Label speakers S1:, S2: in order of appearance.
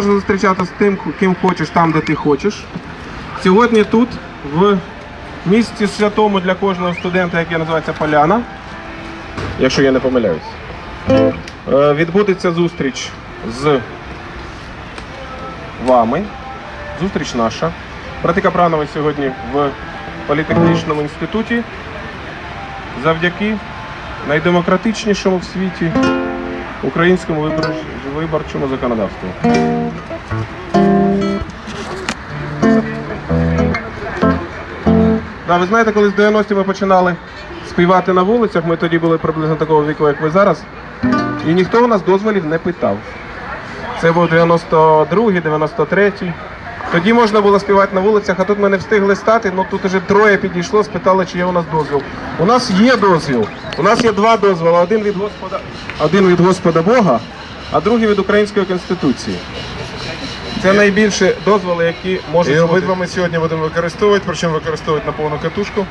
S1: Можна зустрічатися з тим, ким хочеш, там, де ти хочеш. Сьогодні тут, в місті святому для кожного студента, яке називається Поляна, якщо я не помиляюсь, е, відбудеться зустріч з вами. Зустріч наша. Брати Капранови сьогодні в політехнічному інституті завдяки найдемократичнішому в світі українському виборчому законодавству. Да, ви знаєте, коли з 90-ті ми починали співати на вулицях, ми тоді були приблизно такого віку, як ви зараз, і ніхто у нас дозволів не питав. Це був 92-й, 93-й. Тоді можна було співати на вулицях, а тут ми не встигли стати. Ну тут вже троє підійшло, спитали, чи є у нас дозвіл. У нас є дозвіл. У нас є два дозволи. Один від Господа, один від Господа Бога, а другий від української конституції. Це найбільше дозволи, які можуть.
S2: І обидва ми сьогодні будемо використовувати, причому використовувати на повну катушку.